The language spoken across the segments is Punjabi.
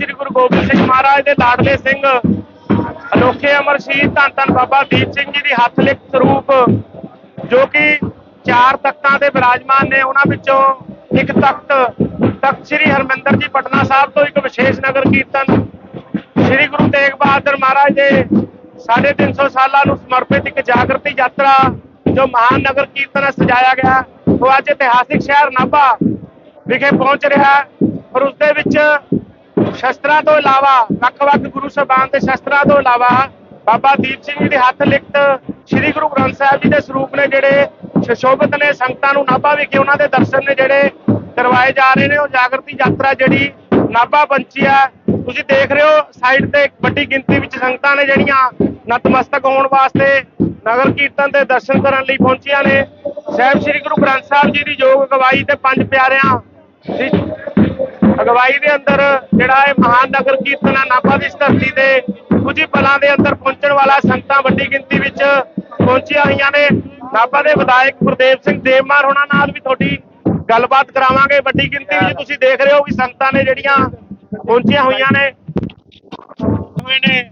ਸ੍ਰੀ ਗੁਰੂ ਗੋਬਿੰਦ ਸਿੰਘ ਮਹਾਰਾਜ ਦੇ ਲਾਡਲੇ ਸਿੰਘ, ਅਨੋਖੇ ਅਮਰ ਸ਼ਹੀਦ ਧੰਨ ਧੰਨ ਬਾਬਾ ਦੀਪ ਸਿੰਘ ਜੀ ਦੀ ਹੱਥ ਲਿਖ ਸਰੂਪ, ਜੋ ਕਿ ਚਾਰ ਤਖਤਾਂ ਦੇ ਬਿਰਾਜਮਾਨ ਨੇ, ਉਹਨਾਂ ਵਿੱਚੋਂ ਇੱਕ ਤਖਤ ਤਖਤ ਸ੍ਰੀ ਹਰਮੰਦਰ ਜੀ ਪਟਨਾ ਸਾਹਿਬ ਤੋਂ ਇੱਕ ਵਿਸ਼ੇਸ਼ ਨਗਰ ਕੀਰਤਨ, ਸ੍ਰੀ ਗੁਰੂ ਤੇਗ ਬਹਾਦਰ ਮਹਾਰਾਜ ਦੇ 350 ਸਾਲਾਂ ਨੂੰ ਸਮਰਪਿਤ ਇੱਕ ਜਾਗਰਤੀ ਯਾਤਰਾ, ਜੋ ਮਹਾਨ ਨਗਰ ਕੀਰਤਨ ਹੈ ਸਜਾਇਆ ਗਿਆ। ਉਹ ਅੱਜ ਇਤਿਹਾਸਿਕ ਸ਼ਹਿਰ ਨਾਭਾ ਵਿਖੇ ਪਹੁੰਚ ਰਿਹਾ ਹੈ ਔਰ ਉਸ ਦੇ ਵਿੱਚ ਸ਼ਸਤਰਾਂ ਤੋਂ ਇਲਾਵਾ ਵੱਖ-ਵੱਖ ਗੁਰੂ ਸਾਹਿਬਾਨ ਦੇ ਸ਼ਸਤਰਾਂ ਤੋਂ ਇਲਾਵਾ, ਬਾਬਾ ਦੀਪ ਸਿੰਘ ਜੀ ਦੇ ਹੱਥ ਲਿਖਤ ਸ੍ਰੀ ਗੁਰੂ ਗ੍ਰੰਥ ਸਾਹਿਬ ਜੀ ਦੇ ਸਰੂਪ ਨੇ ਜਿਹੜੇ ਸ਼ਸ਼ੋਭਿਤ ਨੇ, ਸੰਗਤਾਂ ਨੂੰ ਨਾਭਾ ਵਿਖੇ ਉਹਨਾਂ ਦੇ ਦਰਸ਼ਨ ਨੇ ਜਿਹੜੇ ਕਰਵਾਏ ਜਾ ਰਹੇ ਨੇ, ਉਹ ਜਾਗਰਤੀ ਯਾਤਰਾ ਜਿਹੜੀ ਨਾਭਾ ਪੰਚੀ ਹੈ ਤੁਸੀਂ ਦੇਖ ਰਹੇ ਹੋ, ਸਾਈਡ ਤੇ ਇੱਕ ਵੱਡੀ ਗਿਣਤੀ ਵਿੱਚ ਸੰਗਤਾਂ ਨੇ ਜਿਹੜੀਆਂ ਨਤਮਸਤਕ ਹੋਣ ਵਾਸਤੇ ਨਗਰ ਕੀਰਤਨ ਦੇ ਦਰਸ਼ਨ ਕਰਨ ਲਈ ਪਹੁੰਚੀਆਂ ਨੇ। ਸਾਹਿਬ ਸ੍ਰੀ ਗੁਰੂ ਗ੍ਰੰਥ ਸਾਹਿਬ ਜੀ ਦੀ ਯੋਗ ਅਗਵਾਈ ਤੇ ਪੰਜ ਪਿਆਰਿਆਂ ਅਗਵਾਈ ਦੇ ਅੰਦਰ ਜਿਹੜਾ ਇਹ ਮਹਾਨ ਨਗਰ ਕੀਰਤਨ ਹੈ ਨਾਭਾ ਦੀ ਧਰਤੀ ਤੇ, ਕੁਝ ਪਲਾਂ ਦੇ ਅੰਦਰ ਪਹੁੰਚਣ ਵਾਲਾ ਸੰਗਤਾਂ ਵੱਡੀ ਗਿਣਤੀ ਵਿੱਚ ਪਹੁੰਚੀਆਂ ਹੋਈਆਂ ਨੇ। ਨਾਭਾ ਦੇ ਵਿਧਾਇਕ ਗੁਰਦੇਵ ਸਿੰਘ ਦੇਵਮਾਰ ਹੋਣਾ ਨਾਲ ਵੀ ਤੁਹਾਡੀ ਗੱਲਬਾਤ ਕਰਾਵਾਂਗੇ। ਵੱਡੀ ਗਿਣਤੀ ਵਿੱਚ ਤੁਸੀਂ ਦੇਖ ਰਹੇ ਹੋ ਕਿ ਸੰਗਤਾਂ ਨੇ ਜਿਹੜੀਆਂ ਪਹੁੰਚੀਆਂ ਹੋਈਆਂ ਨੇ। ਨੇ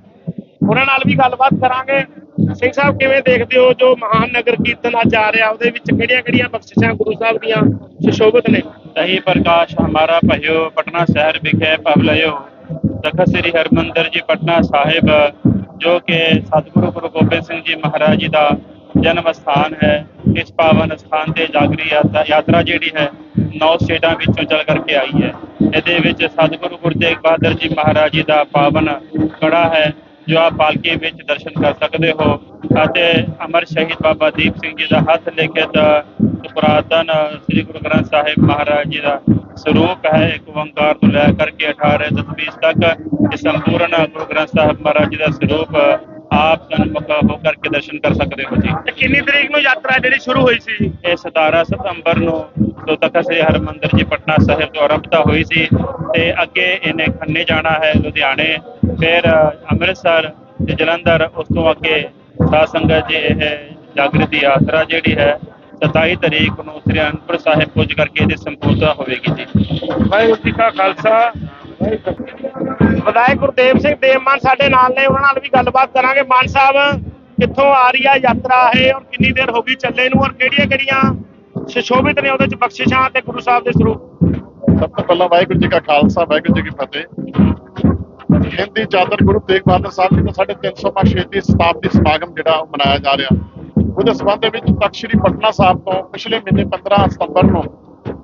ਉਹਨਾਂ ਨਾਲ ਵੀ ਗੱਲਬਾਤ ਕਰਾਂਗੇ। ਸਿੰਘ ਸਾਹਿਬ, ਕਿਵੇਂ ਦੇਖਦੇ ਹੋ ਜੋ ਮਹਾਨ ਨਗਰ ਕੀਰਤਨ ਅੱਜ ਆ ਰਿਹਾ, ਉਹਦੇ ਵਿੱਚ ਕਿਹੜੀਆਂ ਕਿਹੜੀਆਂ ਬਖਸ਼ਿਸ਼ਾਂ ਗੁਰੂ ਸਾਹਿਬ ਦੀਆਂ ਸੁਸ਼ੋਭਿਤ ਨੇ? तही प्रकाश हमारा भयो पटना शहर विखे पवलयो तखत श्री हरमंदर जी पटना साहिब ਜੋ ਕਿ ਸਤਿਗੁਰੂ ਗੁਰੂ ਗੋਬਿੰਦ ਸਿੰਘ ਜੀ ਮਹਾਰਾਜ ਜੀ ਦਾ ਜਨਮ ਸਥਾਨ ਹੈ ਇਸ ਪਾਵਨ ਸਥਾਨ ਤੇ ਜਾਗਰੀ ਯਾਤਰਾ ਯਾਤਰਾ ਜਿਹੜੀ ਹੈ ਨੌ ਸਟੇਟਾਂ ਵਿੱਚੋਂ ਚੱਲ ਕਰਕੇ ਆਈ ਹੈ ਇਹਦੇ ਵਿੱਚ ਸਤਿਗੁਰੂ ਗੁਰੂ ਤੇਗ ਬਹਾਦਰ ਜੀ ਮਹਾਰਾਜ ਜੀ ਦਾ ਪਾਵਨ ਕੜਾ ਹੈ ਜੋ ਆਪ ਪਾਲਕੀ ਵਿੱਚ ਦਰਸ਼ਨ ਕਰ ਸਕਦੇ ਹੋ ਅਤੇ ਅਮਰ ਸ਼ਹੀਦ ਬਾਬਾ ਦੀਪ ਸਿੰਘ ਜੀ ਦਾ ਹੱਥ ਲਿਖਿਤ ਪੁਰਾਤਨ ਸ੍ਰੀ ਗੁਰੂ ਗ੍ਰੰਥ ਸਾਹਿਬ ਮਹਾਰਾਜ ਜੀ ਦਾ ਸਰੂਪ ਹੈ ਇੱਕ ਓੰਕਾਰ ਤੋਂ ਲੈ ਕਰਕੇ 18 ਦਸਵੀਂ ਤੱਕ ਇਹ ਸੰਪੂਰਨ ਗੁਰੂ ਗ੍ਰੰਥ ਸਾਹਿਬ ਮਹਾਰਾਜ ਜੀ ਦਾ ਸਰੂਪ ਆਪ ਸਨਮੁਖ ਹੋ ਕਰਕੇ ਦਰਸ਼ਨ ਕਰ ਸਕਦੇ ਹੋ ਜੀ। ਤੇ ਕਿੰਨੀ ਤਰੀਕ ਨੂੰ ਯਾਤਰਾ ਜਿਹੜੀ ਸ਼ੁਰੂ ਹੋਈ ਸੀ? ਜੀ ਇਹ 17 ਸਤੰਬਰ ਨੂੰ ਤਖਤ ਸ੍ਰੀ ਹਰਮੰਦਰ ਜੀ ਪਟਨਾ ਸਾਹਿਬ ਤੋਂ ਆਰੰਭਤਾ ਹੋਈ ਸੀ ਤੇ ਅੱਗੇ ਇਹਨੇ ਖੰਨੇ ਜਾਣਾ ਹੈ ਲੁਧਿਆਣੇ ਫਿਰ ਅੰਮ੍ਰਿਤਸਰ ਤੇ ਜਲੰਧਰ ਉਸ ਤੋਂ ਅੱਗੇ ਸਾਧ ਸੰਗਤ ਜੀ ਇਹ ਜਾਗਰਤੀ ਯਾਤਰਾ ਜਿਹੜੀ ਹੈ 27 ਤਰੀਕ ਨੂੰ ਸ੍ਰੀ ਅਨੰਦਪੁਰ ਸਾਹਿਬ ਪੁੱਜ ਕਰਕੇ ਇਹਦੀ ਸੰਪੂਰਨਤਾ ਹੋਵੇਗੀ ਜੀ। ਵਾਹਿਗੁਰੂ ਜੀ ਕਾ ਖਾਲਸਾ ਵਿਧਾਇਕ ਗੁਰਦੇਵ ਸਿੰਘ ਦੇਵਮਾਨ ਸਾਡੇ ਨਾਲ ਨੇ, ਉਹਨਾਂ ਨਾਲ ਵੀ ਗੱਲਬਾਤ ਕਰਾਂਗੇ। ਮਾਨ ਸਾਹਿਬ, ਕਿੱਥੋਂ ਆ ਰਹੀ ਆ ਯਾਤਰਾ ਇਹ ਔਰ ਕਿੰਨੀ ਦੇਰ ਹੋ ਗਈ ਚੱਲੇ ਨੂੰ ਔਰ ਕਿਹੜੀਆਂ ਕਿਹੜੀਆਂ ਸੁਸ਼ੋਭਿਤ ਨੇ ਉਹਦੇ ਚ ਬਖਸ਼ਿਸ਼ਾਂ ਤੇ ਗੁਰੂ ਸਾਹਿਬ ਦੇ ਸਰੂਪ? ਸਭ ਤੋਂ ਪਹਿਲਾਂ ਵਾਹਿਗੁਰੂ ਜੀ ਕਾ ਖਾਲਸਾ, ਵਾਹਿਗੁਰੂ ਜੀ ਕੀ ਫਤਿਹ। ਹਿੰਦੀ ਚਾਦਰ ਗੁਰੂ ਤੇਗ ਬਹਾਦਰ ਸਾਹਿਬ ਜੀ ਦਾ ਸਾਡੇ 300ਵਾਂ ਸ਼ਹੀਦੀ ਸ਼ਤਾਬਦੀ ਸਮਾਗਮ ਜਿਹੜਾ ਮਨਾਇਆ ਜਾ ਰਿਹਾ। ਉਹਦੇ ਸਬੰਧ ਵਿੱਚ ਤਖਤ ਸ੍ਰੀ ਪਟਨਾ ਸਾਹਿਬ ਤੋਂ ਪਿਛਲੇ ਮਹੀਨੇ 15 ਸਤੰਬਰ ਨੂੰ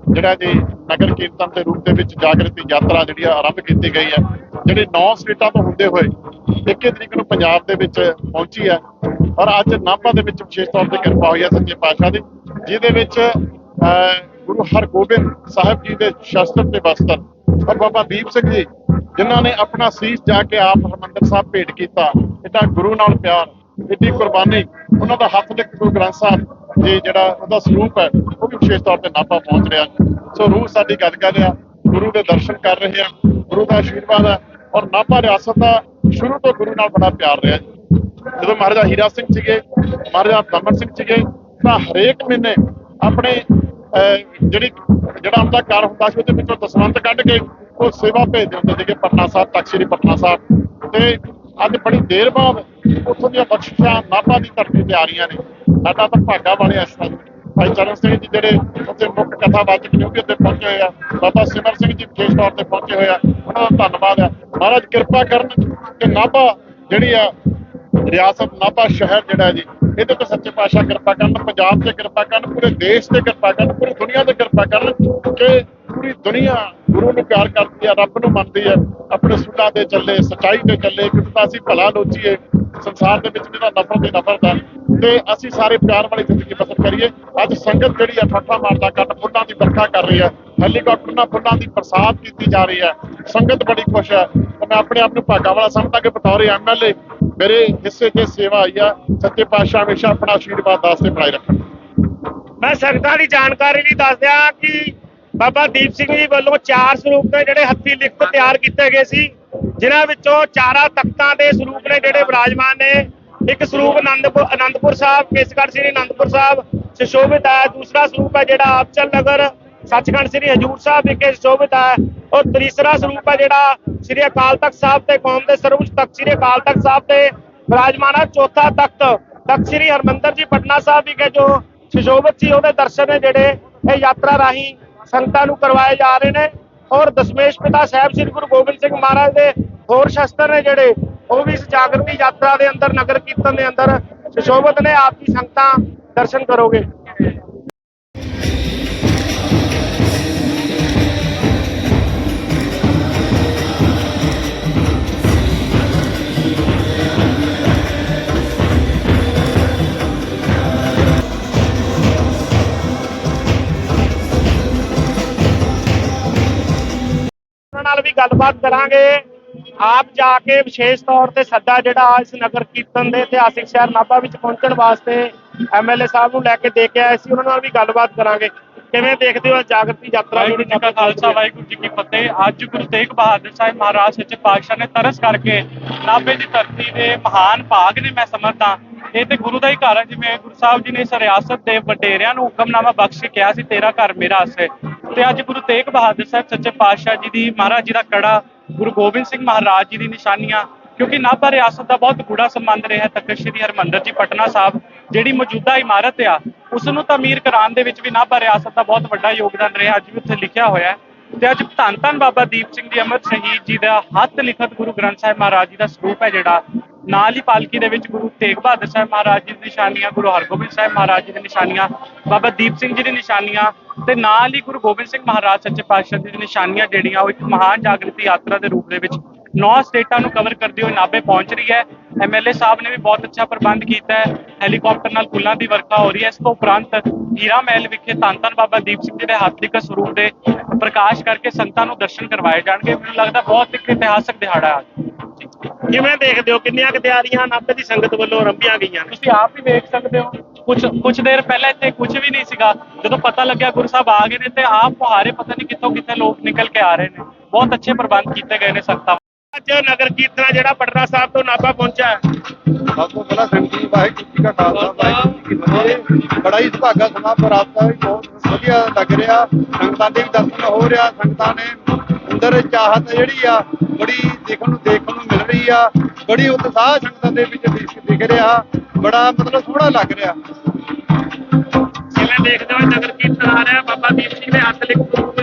ਜਿਹੜਾ ਜੀ ਨਗਰ ਕੀਰਤਨ ਦੇ ਰੂਪ ਦੇ ਵਿੱਚ ਜਾਗਰਤੀ ਯਾਤਰਾ ਜਿਹੜੀ ਆਰੰਭ ਕੀਤੀ ਗਈ ਹੈ ਜਿਹੜੇ 9 ਸਟੇਟਾਂ ਤੋਂ ਹੁੰਦੇ ਹੋਏ 21 ਤਰੀਕ ਨੂੰ ਪੰਜਾਬ ਦੇ ਵਿੱਚ ਪਹੁੰਚੀ ਹੈ ਔਰ ਅੱਜ ਨਾਭਾ ਦੇ ਵਿੱਚ ਵਿਸ਼ੇਸ਼ ਤੌਰ ਤੇ ਕਿਰਪਾ ਹੋਈ ਹੈ ਸੱਚੇ ਪਾਤਸ਼ਾਹ ਦੀ ਜਿਹਦੇ ਵਿੱਚ ਅਹ, ਗੁਰੂ ਹਰਗੋਬਿੰਦ ਸਾਹਿਬ ਜੀ ਦੇ ਸ਼ਸਤਰ ਤੇ ਵਸਤਰ ਔਰ ਬਾਬਾ ਦੀਪ ਸਿੰਘ ਜੀ ਜਿਨ੍ਹਾਂ ਨੇ ਆਪਣਾ ਸੀਸ ਜਾ ਕੇ ਆਪ ਹਰਮੰਦਰ ਸਾਹਿਬ ਭੇਟ ਕੀਤਾ ਇਹਦਾ ਗੁਰੂ ਨਾਲ ਪਿਆਰ ਇੱਡੀ ਕੁਰਬਾਨੀ ਉਹਨਾਂ ਦਾ ਹੱਥ ਲਿਖ ਗੁਰੂ ਗ੍ਰੰਥ ਸਾਹਿਬ ਜੀ ਜਿਹੜਾ ਉਹਦਾ ਸਰੂਪ ਹੈ ਉਹ ਵੀ ਵਿਸ਼ੇਸ਼ ਤੌਰ ਤੇ ਨਾਭਾ ਪਹੁੰਚ ਰਿਹਾ ਸੋ ਰੂਹ ਸਾਡੀ ਗੱਲ ਕਰ ਰਿਹਾ ਗੁਰੂ ਦੇ ਦਰਸ਼ਨ ਕਰ ਰਹੇ ਆ ਗੁਰੂ ਦਾ ਆਸ਼ੀਰਵਾਦ ਹੈ ਔਰ ਨਾਭਾ ਰਿਆਸਤ ਦਾ ਸ਼ੁਰੂ ਤੋਂ ਗੁਰੂ ਨਾਲ ਬੜਾ ਪਿਆਰ ਰਿਹਾ ਜੀ। ਜਦੋਂ ਮਹਾਰਾਜਾ ਹੀਰਾ ਸਿੰਘ ਸੀਗੇ ਮਹਾਰਾਜਾ ਦਮਨ ਸਿੰਘ ਸੀਗੇ ਤਾਂ ਹਰੇਕ ਮਹੀਨੇ ਆਪਣੇ ਅਹ, ਜਿਹੜੀ ਜਿਹੜਾ ਆਪਦਾ ਦਾ ਘਰ ਹੁੰਦਾ ਸੀ ਉਹਦੇ ਵਿੱਚੋਂ ਦਸਵੰਤ ਕੱਢ ਕੇ ਉਹ ਸੇਵਾ ਭੇਜਦੇ ਹੁੰਦੇ ਸੀਗੇ ਪਟਨਾ ਸਾਹਿਬ ਤਖਤ ਸ੍ਰੀ ਪਟਨਾ ਸਾਹਿਬ। ਤੇ ਅੱਜ ਬੜੀ ਦੇਰ ਬਾਅਦ ਉੱਥੋਂ ਦੀਆਂ ਬਖਸ਼ਿਸ਼ਾਂ ਨਾਭਾ ਦੀ ਧਰਤੀ ਤੇ ਆ ਰਹੀਆਂ ਨੇ। ਸਾਡਾ ਤਾਂ ਭਾਗਾ ਵਾਲੇ ਇਸ ਅਸ਼ਰਾ ਭਾਈ ਚਰਨ ਸਿੰਘ ਜੀ ਜਿਹੜੇ ਉੱਥੇ ਮੁੱਖ ਕਥਾਵਾਚਕ ਨੇ, ਉਹ ਵੀ ਉੱਥੇ ਪਹੁੰਚੇ ਹੋਏ ਆ। ਬਾਬਾ ਸਿਮਰ ਸਿੰਘ ਜੀ ਵਿਸ਼ੇਸ਼ ਤੌਰ ਤੇ ਪਹੁੰਚੇ ਹੋਏ ਆ। ਉਹਨਾਂ ਦਾ ਧੰਨਵਾਦ ਆ। ਮਹਾਰਾਜ ਕਿਰਪਾ ਕਰਨ ਕਿ ਨਾਭਾ ਜਿਹੜੀ ਆ, ਰਿਆਸਤ ਨਾਭਾ ਸ਼ਹਿਰ ਜਿਹੜਾ ਹੈ ਜੀ, ਇਹਦੇ ਤੇ ਸੱਚੇ ਪਾਤਸ਼ਾਹ ਕਿਰਪਾ ਕਰਨ, ਪੰਜਾਬ ਤੇ ਕਿਰਪਾ ਕਰਨ, ਪੂਰੇ ਦੇਸ਼ ਤੇ ਕਿਰਪਾ ਕਰਨ, ਪੂਰੀ ਦੁਨੀਆ ਤੇ ਕਿਰਪਾ ਕਰਨ ਕਿ ਪੂਰੀ ਦੁਨੀਆ ਗੁਰੂ ਨੂੰ ਪਿਆਰ ਕਰਦੀ ਹੈ ਰੱਬ ਨੂੰ ਮੰਨਦੀ ਹੈ ਆਪਣੇ ਸੁੱਲਾਂ ਤੇ ਚੱਲੇ, ਸਚਾਈ ਤੇ ਚੱਲੇ ਕਿਤਾ ਅਸੀਂ ਭਲਾ ਲੋਚੀਏ, ਸੰਸਾਰ ਦੇ ਵਿੱਚ ਜਿਹੜਾ ਨਫ਼ਰਤ ਹੀ ਨਫ਼ਰਤ ਹੈ ਤੇ ਅਸੀਂ ਸਾਰੇ ਪਿਆਰ ਵਾਲੀ ਜ਼ਿੰਦਗੀ ਬਸਰ ਕਰੀਏ। ਅੱਜ ਸੰਗਤ ਜਿਹੜੀ ਆ, ਠੱਠਾ ਮਾਰਦਾ ਕੱਟ ਫੁੱਲਾਂ ਦੀ ਵਰਖਾ ਕਰ ਰਹੀ ਹੈ ਹੈਲੀਕਾਪਟਰ ਨਾਲ ਫੁੱਲਾਂ ਦੀ ਬਰਸਾਤ ਕੀਤੀ ਜਾ ਰਹੀ ਹੈ ਸੰਗਤ ਬੜੀ ਖੁਸ਼ ਹੈ ਤੇ ਮੈਂ ਆਪਣੇ ਆਪ ਨੂੰ ਭਾਗਾ ਵਾਲਾ ਸਮਝਦਾ ਕਿ ਬਤੌਰ ਐਮਐਲਏ ਮੇਰੇ ਹਿੱਸੇ 'ਚ ਸੇਵਾ ਆਈ ਆ। ਸੱਚੇ ਪਾਤਸ਼ਾਹ ਹਮੇਸ਼ਾ ਆਪਣਾ ਆਸ਼ੀਰਵਾਦ ਦਾਸਤੇ ਬਣਾਈ ਰੱਖਣ। ਮੈਂ ਸੰਗਤਾਂ ਦੀ ਜਾਣਕਾਰੀ ਲਈ ਦੱਸ ਦਿਆਂ ਕਿ ਬਾਬਾ ਦੀਪ ਸਿੰਘ ਜੀ ਵੱਲੋਂ ਚਾਰ ਸਰੂਪ ਨੇ ਜਿਹੜੇ ਹੱਥੀ ਲਿਖਤ ਤਿਆਰ ਕੀਤੇ ਗਏ ਸੀ, ਜਿਨ੍ਹਾਂ ਵਿੱਚੋਂ ਚਾਰਾਂ ਤਖਤਾਂ ਦੇ ਸਰੂਪ ਨੇ ਜਿਹੜੇ ਵਿਰਾਜਮਾਨ ਨੇ। ਇੱਕ ਸਰੂਪ ਆਨੰਦਪੁਰ ਆਨੰਦਪੁਰ ਸਾਹਿਬ, ਕੇਸਗੜ੍ਹ ਸ੍ਰੀ ਆਨੰਦਪੁਰ ਸਾਹਿਬ, ਸੁਸ਼ੋਭਿਤ ਹੈ। ਦੂਸਰਾ ਸਰੂਪ ਹੈ ਜਿਹੜਾ ਆਪਚਲ ਨਗਰ, ਸੱਚਖੰਡ ਸ੍ਰੀ ਹਜੂਰ ਸਾਹਿਬ ਵਿਖੇ ਸੁਸ਼ੋਭਿਤ ਹੈ। ਔਰ ਤੀਸਰਾ ਸਰੂਪ ਹੈ ਜਿਹੜਾ ਸ੍ਰੀ ਅਕਾਲ ਤਖਤ ਸਾਹਿਬ ਤੇ ਕੌਮ ਦੇ ਸਰਵਉੱਚ ਤਖਤ, ਸ੍ਰੀ ਅਕਾਲ ਤਖਤ ਸਾਹਿਬ ਤੇ ਵਿਰਾਜਮਾਨ ਹੈ। ਚੌਥਾ ਤਖਤ ਤਖਤ ਸ੍ਰੀ ਹਰਮੰਦਰ ਜੀ ਪਟਨਾ ਸਾਹਿਬ ਵਿਖੇ ਜੋ ਸੁਸ਼ੋਭਿਤ ਸੀ, ਉਹਦੇ ਦਰਸ਼ਨ ਨੇ ਜਿਹੜੇ ਇਹ ਯਾਤਰਾ ਰਾਹੀਂ ਸੰਗਤਾਂ ਨੂੰ ਕਰਵਾਏ ਜਾ ਰਹੇ ਨੇ। ਔਰ ਦਸ਼ਮੇਸ਼ ਪਿਤਾ ਸਾਹਿਬ ਸ੍ਰੀ ਗੁਰੂ ਗੋਬਿੰਦ ਸਿੰਘ ਮਹਾਰਾਜ ਦੇ ਹੋਰ ਸ਼ਸਤਰ ਨੇ ਜਿਹੜੇ, ਉਹ ਵੀ ਇਸ ਜਾਗਰਤੀ ਯਾਤਰਾ ਦੇ ਅੰਦਰ, ਨਗਰ ਕੀਰਤਨ ਦੇ ਅੰਦਰ ਸੁਸ਼ੋਭਿਤ ਨੇ। ਆਪ ਦੀ ਸੰਗਤਾਂ ਦਰਸ਼ਨ ਕਰੋਗੇ। ਗੱਲਬਾਤ ਕਰਾਂਗੇ। ਆਪ ਜਾ ਕੇ ਵਿਸ਼ੇਸ਼ ਤੌਰ ਤੇ ਸੱਦਾ ਜਿਹੜਾ ਇਸ ਨਗਰ ਕੀਰਤਨ ਦੇ ਇਤਿਹਾਸਿਕ ਸ਼ਹਿਰ ਨਾਭਾ ਵਿੱਚ ਪਹੁੰਚਣ ਵਾਸਤੇ ਐਮਐਲਏ ਸਾਹਿਬ ਨੂੰ ਲੈ ਕੇ ਦੇ ਕੇ ਆਏ ਸੀ, ਉਹਨਾਂ ਨਾਲ ਵੀ ਗੱਲਬਾਤ ਕਰਾਂਗੇ। ਕਿਵੇਂ ਦੇਖਦੇ ਹੋ ਜਾਗਰਤੀ ਯਾਤਰਾ ਵਾਹਿਗੁਰੂ ਜੀ ਖਾਲਸਾ, ਵਾਹਿਗੁਰੂ ਜੀ ਕੀ ਫਤਿਹ। ਅੱਜ ਗੁਰੂ ਤੇਗ ਬਹਾਦਰ ਸਾਹਿਬ ਮਹਾਰਾਜ ਸੱਚੇ ਪਾਤਸ਼ਾਹ ਨੇ ਤਰਸ ਕਰਕੇ ਨਾਭੇ ਦੀ ਧਰਤੀ ਦੇ ਮਹਾਨ ਭਾਗ ਨੇ ਮੈਂ ਸਮਝਦਾ। ਇਹ ਤੇ ਗੁਰੂ ਦਾ ਹੀ ਘਰ ਹੈ, ਜਿਵੇਂ ਗੁਰੂ ਸਾਹਿਬ ਜੀ ਨੇ ਇਸ ਰਿਆਸਤ ਦੇ ਵਡੇਰਿਆਂ ਨੂੰ ਹੁਕਮਨਾਮਾ ਬਖਸ਼ ਕੇ ਕਿਹਾ ਸੀ, ਤੇਰਾ ਘਰ ਮੇਰਾ ਆਸੇ ਤੇ ਅੱਜ ਗੁਰੂ ਤੇਗ ਬਹਾਦਰ ਸਾਹਿਬ ਸੱਚੇ ਪਾਤਸ਼ਾਹ ਜੀ ਦੀ, ਮਹਾਰਾਜ ਜੀ ਦਾ ਕੜਾ, ਗੁਰੂ ਗੋਬਿੰਦ ਸਿੰਘ ਮਹਾਰਾਜ ਜੀ ਦੀ ਨਿਸ਼ਾਨੀਆਂ, ਕਿਉਂਕਿ ਨਾਭਾ ਰਿਆਸਤ ਦਾ ਬਹੁਤ ਗੂੜਾ ਸੰਬੰਧ ਰਿਹਾ ਤਖਤ ਸ੍ਰੀ ਹਰਮੰਦਰ ਜੀ, ਪਟਨਾ ਸਾਹਿਬ, ਜਿਹੜੀ ਮੌਜੂਦਾ ਇਮਾਰਤ ਆ, ਉਸ ਨੂੰ ਤਾਮੀਰ ਕਰਾਉਣ ਦੇ ਵਿੱਚ ਵੀ ਨਾਭਾ ਰਿਆਸਤ ਦਾ ਬਹੁਤ ਵੱਡਾ ਯੋਗਦਾਨ ਰਿਹਾ, ਅੱਜ ਵੀ ਉੱਥੇ ਲਿਖਿਆ ਹੋਇਆ ਹੈ। ਤੇ ਅੱਜ ਧੰਨ ਧੰਨ ਬਾਬਾ ਦੀਪ ਸਿੰਘ ਜੀ, ਅਮਰ ਸ਼ਹੀਦ ਜੀ ਦਾ ਹੱਥ ਲਿਖਤ ਗੁਰੂ ਗ੍ਰੰਥ ਸਾਹਿਬ ਮਹਾਰਾਜ ਜੀ ਦਾ ਸਰੂਪ ਹੈ ਜਿਹੜਾ ਨਾਲ ਹੀ ਪਾਲਕੀ ਦੇ ਵਿੱਚ ਗੁਰੂ ਤੇਗ ਬਹਾਦਰ ਸਾਹਿਬ ਮਹਾਰਾਜ ਜੀ ਦੀ ਨਿਸ਼ਾਨੀਆਂ, ਗੁਰੂ ਹਰਗੋਬਿੰਦ ਸਾਹਿਬ ਮਹਾਰਾਜ ਜੀ ਦੀ ਨਿਸ਼ਾਨੀਆਂ, ਬਾਬਾ ਦੀਪ ਸਿੰਘ ਜੀ ਦੀ ਨਿਸ਼ਾਨੀਆਂ ਤੇ ਨਾਲ ਹੀ ਗੁਰੂ ਗੋਬਿੰਦ ਸਿੰਘ ਮਹਾਰਾਜ ਸੱਚੇ ਪਾਤਸ਼ਾਹ ਜੀ ਦੀ ਨਿਸ਼ਾਨੀਆਂ ਜਿਹੜੀਆਂ, ਉਹ ਇੱਕ ਮਹਾਨ ਜਾਗਰਤੀ ਯਾਤਰਾ ਦੇ ਰੂਪ ਦੇ ਵਿੱਚ ਨੌ ਸਟੇਟਾਂ ਨੂੰ ਕਵਰ ਕਰਦੇ ਹੋਏ ਨਾਭੇ ਪਹੁੰਚ ਰਹੀ ਹੈ। ਐਮਐਲਏ ਸਾਹਿਬ ਨੇ ਵੀ ਬਹੁਤ ਅੱਛਾ ਪ੍ਰਬੰਧ ਕੀਤਾ ਹੈ। ਹੈਲੀਕਾਪਟਰ ਨਾਲ ਫੁੱਲਾਂ ਦੀ ਵਰਖਾ ਹੋ ਰਹੀ ਹੈ। ਇਸ ਤੋਂ ਉਪਰੰਤ ਹੀਰਾ ਮਹਿਲ ਵਿਖੇ ਧੰਨ ਧੰਨ ਬਾਬਾ ਦੀਪ ਸਿੰਘ ਜੀ ਦੇ ਹੱਥ ਲਿਖਤ ਸਰੂਪ ਦੇ ਪ੍ਰਕਾਸ਼ ਕਰਕੇ ਸੰਤਾਂ ਨੂੰ ਦਰਸ਼ਨ ਕਰਵਾਏ ਜਾਣਗੇ। ਮੈਨੂੰ ਲੱਗਦਾ ਬਹੁਤ ਇੱਕ ਇਤਿਹਾਸਕ ਦਿਹਾੜਾ ਹੈ ਕਿਵੇਂ ਦੇਖਦੇ ਹੋ ਕਿੰਨੀਆਂ ਕੁ ਤਿਆਰੀਆਂ ਨਾਭੇ ਦੀ ਸੰਗਤ ਵੱਲੋਂ ਆਰੰਭੀਆਂ ਗਈਆਂ ਨੇ। ਤੁਸੀਂ ਆਪ ਹੀ ਦੇਖ ਸਕਦੇ ਹੋ ਕੁਝ ਕੁਝ ਦੇਰ ਪਹਿਲਾਂ ਇੱਥੇ ਕੁਝ ਵੀ ਨਹੀਂ ਸੀਗਾ। ਜਦੋਂ ਪਤਾ ਲੱਗਿਆ ਗੁਰੂ ਸਾਹਿਬ ਆ ਗਏ ਨੇ ਤੇ ਆਪ ਮੁਹਾਰੇ ਪਤਾ ਨਹੀਂ ਕਿੱਥੋਂ ਕਿੱਥੇ ਲੋਕ ਨਿਕਲ ਕੇ ਆ ਰਹੇ ਨੇ। ਬਹੁਤ ਅੱਛੇ ਪ੍ਰਬੰਧ ਕੀਤੇ ਗਏ ਨੇ ਸੰਗਤਾਂ ਅੱਜ ਨਗਰ ਕੀਰਤਨ ਜਿਹੜਾ ਪਟਨਾ ਸਾਹਿਬ ਤੋਂ ਨਾਭਾ ਪਹੁੰਚਾ ਹੈ। ਸਭ ਤੋਂ ਪਹਿਲਾਂ ਸੰਗਤੀ ਵਾਹਿਗੁਰੂ ਜੀ ਕਾ ਖਾਲਸਾ ਵਾਹਿਗੁਰੂ ਜੀ ਕੀ ਫਤਿਹ। ਬੜਾ ਹੀ ਸੁਭਾਗਾ ਸਮਾਂ ਪ੍ਰਾਪਤ ਹੈ ਬਹੁਤ ਵਧੀਆ ਲੱਗ ਰਿਹਾ। ਸੰਗਤਾਂ ਦੇ ਵੀ ਦਰਸ਼ਨ ਹੋ ਰਿਹਾ। ਸੰਗਤਾਂ ਨੇ ਅੰਦਰ ਚਾਹਤ ਜਿਹੜੀ ਆ ਬੜੀ ਦੇਖਣ ਨੂੰ ਦੇਖਣ ਨੂੰ ਮਿਲ ਰਹੀ ਆ। ਬੜੀ ਉਤਸ਼ਾਹ ਸੰਗਤਾਂ ਦੇ ਵਿੱਚ ਦਿਖ ਰਿਹਾ। ਬੜਾ ਮਤਲਬ ਸੋਹਣਾ ਲੱਗ ਰਿਹਾ। ਕਿਵੇਂ ਦੇਖਦੇ ਹੋ ਨਗਰ ਕੀਰਤਨ ਆ ਰਿਹਾ ਬਾਬਾ ਦੀਪ ਸਿੰਘ ਦੇ ਹੱਥ ਨੇ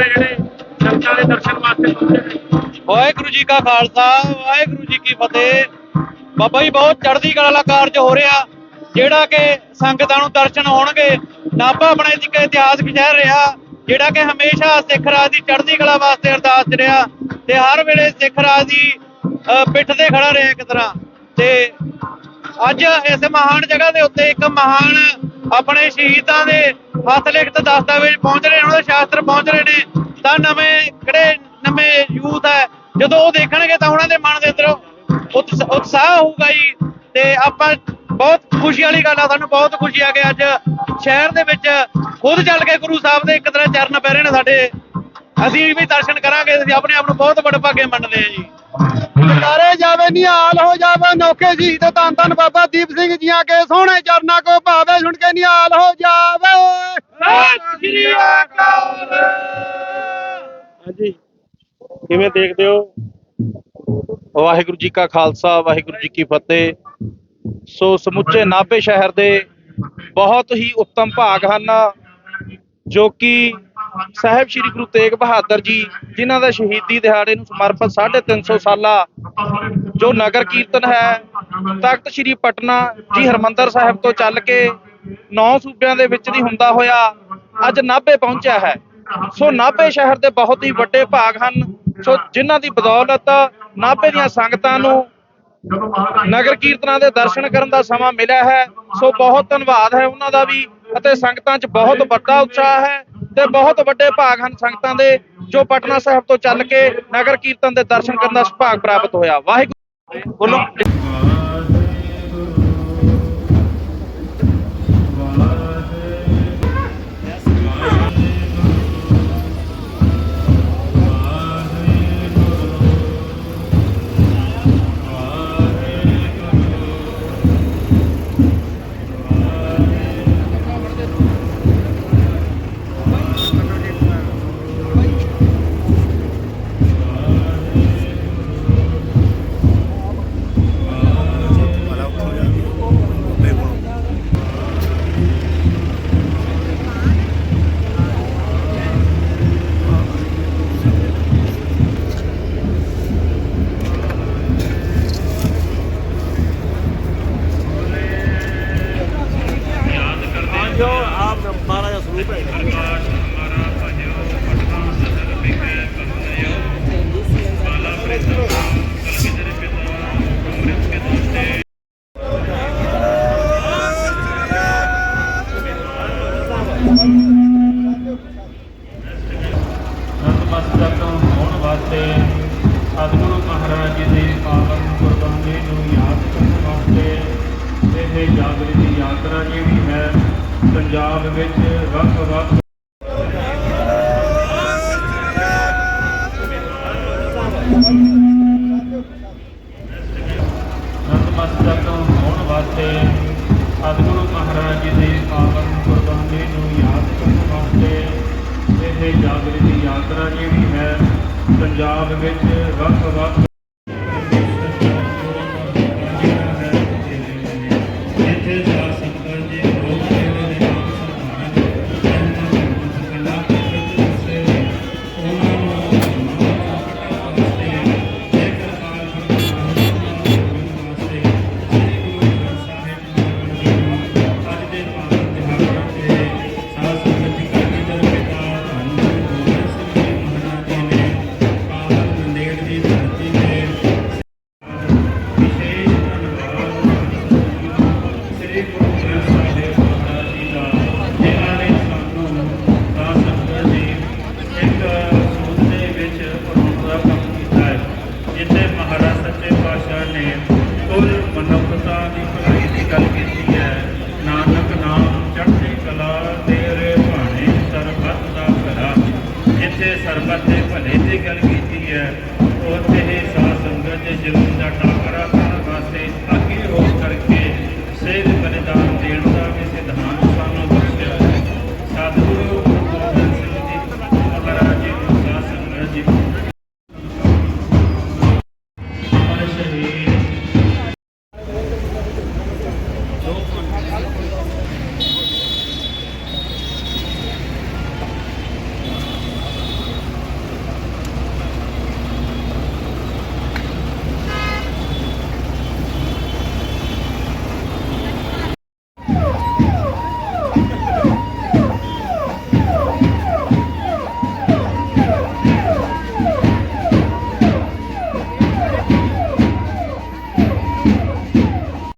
ਜਿਹੜੇ ਸੰਗਤਾਂ ਦੇ ਦਰਸ਼ਨ ਵਾਸਤੇ ਪਹੁੰਚੇ ਨੇ ਵਾਹਿਗੁਰੂ ਜੀ ਕਾ ਖਾਲਸਾ, ਵਾਹਿਗੁਰੂ ਜੀ ਕੀ ਫਤਿਹ। ਬਾਬਾ ਜੀ, ਬਹੁਤ ਚੜ੍ਹਦੀ ਕਲਾ ਵਾਲਾ ਕਾਰਜ ਹੋ ਰਿਹਾ। ਜਿਹੜਾ ਕਿ ਸੰਗਤਾਂ ਨੂੰ ਦਰਸ਼ਨ ਹੋਣਗੇ, ਨਾਭਾ ਆਪਣੇ ਜੀ ਇਤਿਹਾਸਕ ਸ਼ਹਿਰ ਰਿਹਾ। ਜਿਹੜਾ ਕਿ ਹਮੇਸ਼ਾ ਸਿੱਖ ਰਾਜ ਦੀ ਚੜ੍ਹਦੀ ਕਲਾ ਵਾਸਤੇ ਅਰਦਾਸ ਰਿਹਾ। ਤੇ ਹਰ ਵੇਲੇ ਸਿੱਖ ਰਾਜ ਦੀ ਪਿੱਠ ਤੇ ਖੜਾ ਰਿਹਾ ਇੱਕ ਤਰ੍ਹਾਂ। ਤੇ ਅੱਜ ਇਸ ਮਹਾਨ ਜਗ੍ਹਾ ਦੇ ਉੱਤੇ ਇੱਕ ਮਹਾਨ ਆਪਣੇ ਸ਼ਹੀਦਾਂ ਦੇ ਹੱਥ ਲਿਖਤ ਦਸਤਾਵੇਜ਼ ਪਹੁੰਚ ਰਹੇ ਨੇ, ਉਹਨਾਂ ਦੇ ਸ਼ਾਸਤਰ ਪਹੁੰਚ ਰਹੇ ਨੇ। ਤਾਂ ਨਵੇਂ ਕਿਹੜੇ ਨਵੇਂ ਯੂਥ ਹੈ, ਜਦੋਂ ਉਹ ਦੇਖਣਗੇ ਤਾਂ ਉਹਨਾਂ ਦੇ ਮਨ ਦੇ ਅੰਦਰ ਉਤਸ- ਉਤਸ਼ਾਹ ਹੋਊਗਾ ਜੀ। ਤੇ ਆਪਾਂ ਬਹੁਤ ਖੁਸ਼ੀ ਵਾਲੀ ਗੱਲ ਆ, ਸਾਨੂੰ ਬਹੁਤ ਖੁਸ਼ੀ ਆ ਕਿ ਅੱਜ ਸ਼ਹਿਰ ਦੇ ਵਿੱਚ ਖੁਦ ਚੱਲ ਕੇ ਗੁਰੂ ਸਾਹਿਬ ਦੇ ਇੱਕ ਤਰ੍ਹਾਂ ਚਰਨ ਪੈ ਰਹੇ ਨੇ ਸਾਡੇ ਅਸੀਂ ਵੀ ਦਰਸ਼ਨ ਕਰਾਂਗੇ ਅਸੀਂ ਆਪਣੇ ਆਪ ਨੂੰ ਬਹੁਤ ਬੜੇ ਭਾਗੇ ਮੰਨਦੇ ਹਾਂ ਜੀ। ਸਾਰੇ ਜਾਵੇ ਨਿਹਾਲ ਹੋ ਜਾਵੇ ਨੌਕੇ ਜੀ ਤੇ ਧੰਨ ਧੰਨ ਬਾਬਾ ਦੀਪ ਸਿੰਘ ਜੀਆਂ ਕੇ ਸੋਹਣੇ ਚਰਨਾਂ ਕੋ ਭਾਵੇ ਸੁਣ ਕੇ ਨਿਹਾਲ ਹੋ ਜਾਵੇ। ਸਤਿ ਸ਼੍ਰੀ ਅਕਾਲ। ਹਾਂਜੀ। ਕਿਵੇਂ ਦੇਖਦੇ ਹੋ? ਵਾਹਿਗੁਰੂ ਜੀ ਕਾ ਖਾਲਸਾ ਵਾਹਿਗੁਰੂ ਜੀ ਕੀ ਫਤਿਹ। ਸੋ ਸਮੁੱਚੇ ਨਾਭੇ ਸ਼ਹਿਰ ਦੇ ਬਹੁਤ ਹੀ ਉੱਤਮ ਭਾਗ ਹਨ ਜੋ ਕਿ ਸਾਹਿਬ ਸ੍ਰੀ ਗੁਰੂ ਤੇਗ ਬਹਾਦਰ ਜੀ, ਜਿਨ੍ਹਾਂ ਦਾ ਸ਼ਹੀਦੀ ਦਿਹਾੜੇ ਨੂੰ ਸਮਰਪਿਤ 350 ਸਾਲਾ ਜੋ ਨਗਰ ਕੀਰਤਨ ਹੈ, ਤਖਤ ਸ੍ਰੀ ਪਟਨਾ ਜੀ ਹਰਮੰਦਰ ਸਾਹਿਬ ਤੋਂ ਚੱਲ ਕੇ ਨੌ ਸੂਬਿਆਂ ਦੇ ਵਿੱਚ ਦੀ ਹੁੰਦਾ ਹੋਇਆ, ਅੱਜ ਨਾਭੇ ਪਹੁੰਚਿਆ ਹੈ। ਸੋ ਨਾਭੇ ਸ਼ਹਿਰ ਦੇ ਬਹੁਤ ਹੀ ਵੱਡੇ ਭਾਗ ਹਨ। ਸੋ ਜਿਨ੍ਹਾਂ ਦੀ ਬਦੌਲਤ ਨਾਭੇ ਦੀਆਂ ਸੰਗਤਾਂ ਨੂੰ ਨਗਰ ਕੀਰਤਨਾਂ ਦੇ ਦਰਸ਼ਨ ਕਰਨ ਦਾ ਸਮਾਂ ਮਿਲਿਆ ਹੈ। ਸੋ ਬਹੁਤ ਧੰਨਵਾਦ ਹੈ ਉਹਨਾਂ ਦਾ ਵੀ, ਅਤੇ ਸੰਗਤਾਂ 'ਚ ਬਹੁਤ ਵੱਡਾ ਉਤਸ਼ਾਹ ਹੈ। ਤੇ ਬਹੁਤ ਵੱਡੇ ਭਾਗ ਹਨ ਸੰਗਤਾਂ ਦੇ, ਜੋ ਪਟਨਾ ਸਾਹਿਬ ਤੋਂ ਚੱਲ ਕੇ ਨਗਰ ਕੀਰਤਨ ਦੇ ਦਰਸ਼ਨ ਕਰਨ ਦਾ ਸੁਭਾਗ ਪ੍ਰਾਪਤ ਹੋਇਆ। ਵਾਹਿਗੁਰੂ ਬੋਲੋ। ਵਿੱਚ ਰਾਤ ਰਾਤ ਨਤਮਸਤਕ ਹੋਣ ਵਾਸਤੇ ਸਤਿਗੁਰੂ ਮਹਾਰਾਜ ਜੀ ਦੇ ਪਾਵਨ ਗੁਰਬਾਣੀ ਨੂੰ ਯਾਦ ਕਰਨ ਵਾਸਤੇ ਇਹ ਜਾਗਰਤੀ ਯਾਤਰਾ ਜਿਹੜੀ ਹੈ ਪੰਜਾਬ ਵਿੱਚ ਵੱਖ-ਵੱਖ ਜਿੱਥੇ ਸਰਬਤ ਦੇ ਭਲੇ ਦੀ ਗੱਲ ਕੀਤੀ ਹੈ, ਉੱਥੇ ਹੀ ਸਾਧ ਸੰਗਤ ਦੇ ਜਨੂਨ ਦਾ ਟਾਕਰਾ ਕਰਨ ਵਾਸਤੇ ਅੱਗੇ ਹੋ ਕਰਕੇ ਸੇਧ ਬਲਿਦਾਨ ਦੇਣ ਦਾ ਵੀ ਸਿਧਾਂਤ